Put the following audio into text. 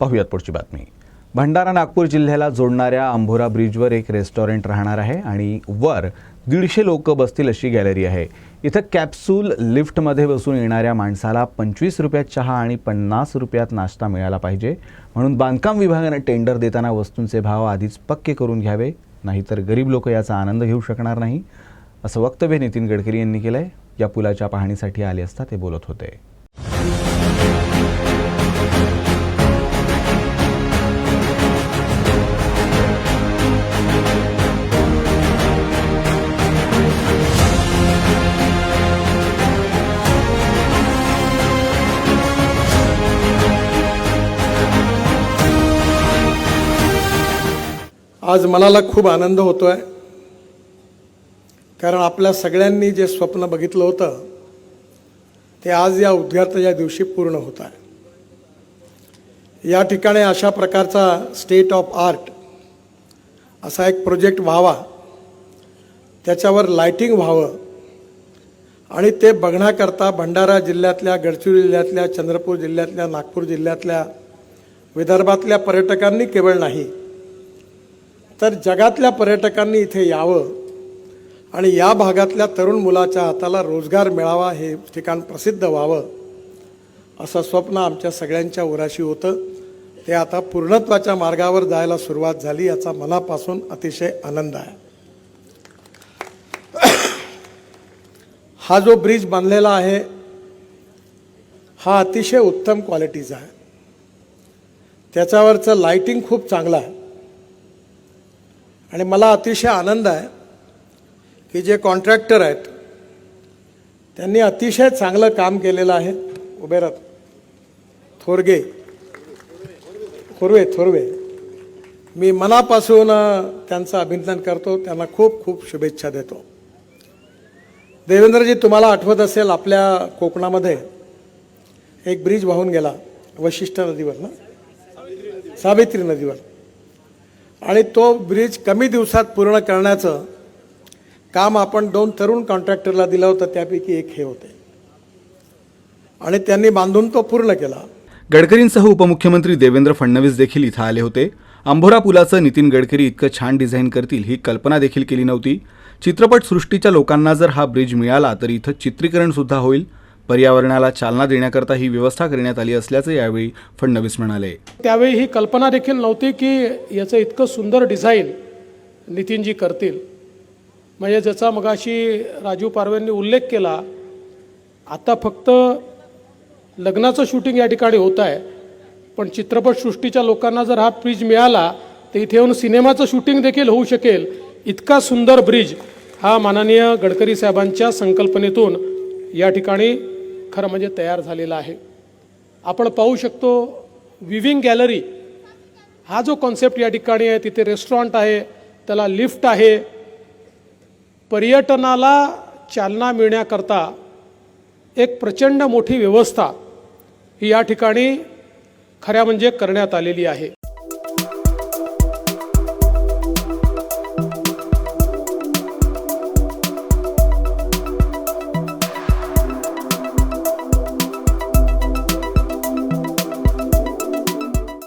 पाहूयात पुढची बातमी. भंडारा नागपूर जिल्ह्याला जोडणाऱ्या अंभोरा ब्रिजवर एक रेस्टॉरंट राहणार आहे आणि वर दीडशे लोक बसतील अशी गॅलरी आहे. इथं कॅप्सूल लिफ्टमध्ये बसून येणाऱ्या माणसाला पंचवीस रुपयात चहा आणि पन्नास रुपयात नाश्ता मिळाला पाहिजे. म्हणून बांधकाम विभागानं टेंडर देताना वस्तूंचे भाव आधीच पक्के करून घ्यावे नाहीतर गरीब लोक याचा आनंद घेऊ शकणार नाही असं वक्तव्य नितीन गडकरी यांनी केलं आहे या पुलाच्या पाहणीसाठी आले असता ते बोलत होते. आज मनाला खूप आनंद होतो आहे कारण आपल्या सगळ्यांनी जे स्वप्न बघितलं होतं ते आज या उद्घाटनाच्या दिवशी पूर्ण होत आहे. या ठिकाणी अशा प्रकारचा स्टेट ऑफ आर्ट असा एक प्रोजेक्ट व्हावा त्याच्यावर लाइटिंग व्हावं आणि ते बघण्याकरता भंडारा जिल्ह्यातल्या गडचिरोली जिल्ह्यातल्या चंद्रपूर जिल्ह्यातल्या नागपूर जिल्ह्यातल्या विदर्भातल्या पर्यटकांनी केवळ नाही तर जगातल्या पर्यटकांनी इथे यावं आणि या भागातल्या तरुण मुलाच्या हाताला रोजगार मिळावा हे ठिकाण प्रसिद्ध व्हावं असं स्वप्न आमच्या सगळ्यांच्या उराशी होतं. ते आता पूर्णत्वाच्या मार्गावर जायला सुरुवात झाली याचा मनापासून अतिशय आनंद आहे. हा जो ब्रिज बांधलेला आहे हा अतिशय उत्तम क्वालिटीचा आहे. त्याच्यावरचं लाइटिंग खूप चांगलं आहे. आणि मला अतिशय आनंद आहे की जे कॉन्ट्रॅक्टर आहेत त्यांनी अतिशय चांगलं काम केलेलं आहे. उभे राहत थोरगे. थोरवे थोरवे. मी मनापासून त्यांचं अभिनंदन करतो. त्यांना खूप खूप शुभेच्छा देतो. देवेंद्रजी तुम्हाला आठवत असेल आपल्या कोकणामध्ये एक ब्रिज वाहून गेला. वशिष्ठ नदीवर ना? सावित्री नदीवर. आणि तो ब्रिज कमी दिवसात पूर्ण करण्याचं काम आपण दोन तरुण कॉन्ट्रॅक्टरला दिलं होतं त्यापैकी एक हे होते. आणि त्यांनी बांधून तो पूर्ण केला. गडकरींसह उपमुख्यमंत्री देवेंद्र फडणवीस देखील इथं आले होते. अंभोरा पुलाचं नितीन गडकरी इतकं छान डिझाईन करतील ही कल्पना देखील केली नव्हती. चित्रपटसृष्टीच्या लोकांना जर हा ब्रिज मिळाला तर इथं चित्रीकरण सुद्धा होईल. पर्यावरणाला चालना देण्याकरता ही व्यवस्था करण्यात आली असल्याचं यावेळी फडणवीस म्हणाले. त्यावेळी ही कल्पना देखील नव्हती की याचं इतकं सुंदर डिझाईन नितीनजी करतील. म्हणजे ज्याचा मगाशी राजू पारवेंनी उल्लेख केला आता फक्त लग्नाचं शूटिंग या ठिकाणी होत आहे पण चित्रपटसृष्टीच्या लोकांना जर हा ब्रिज मिळाला तर इथे येऊन सिनेमाचं शूटिंग देखील होऊ शकेल. इतका सुंदर ब्रिज हा माननीय गडकरी साहेबांच्या संकल्पनेतून या ठिकाणी खरं म्हणजे तयार झालेला आहे. आपण पाहू शकतो विविंग गॅलरी. हा जो कॉन्सेप्ट या ठिकाणी आहे तिथे रेस्टॉरंट आहे त्याला लिफ्ट आहे. पर्यटनाला चालना मिळण्याकरता एक प्रचंड मोठी व्यवस्था ही या ठिकाणी खऱ्या म्हणजे करण्यात आलेली आहे.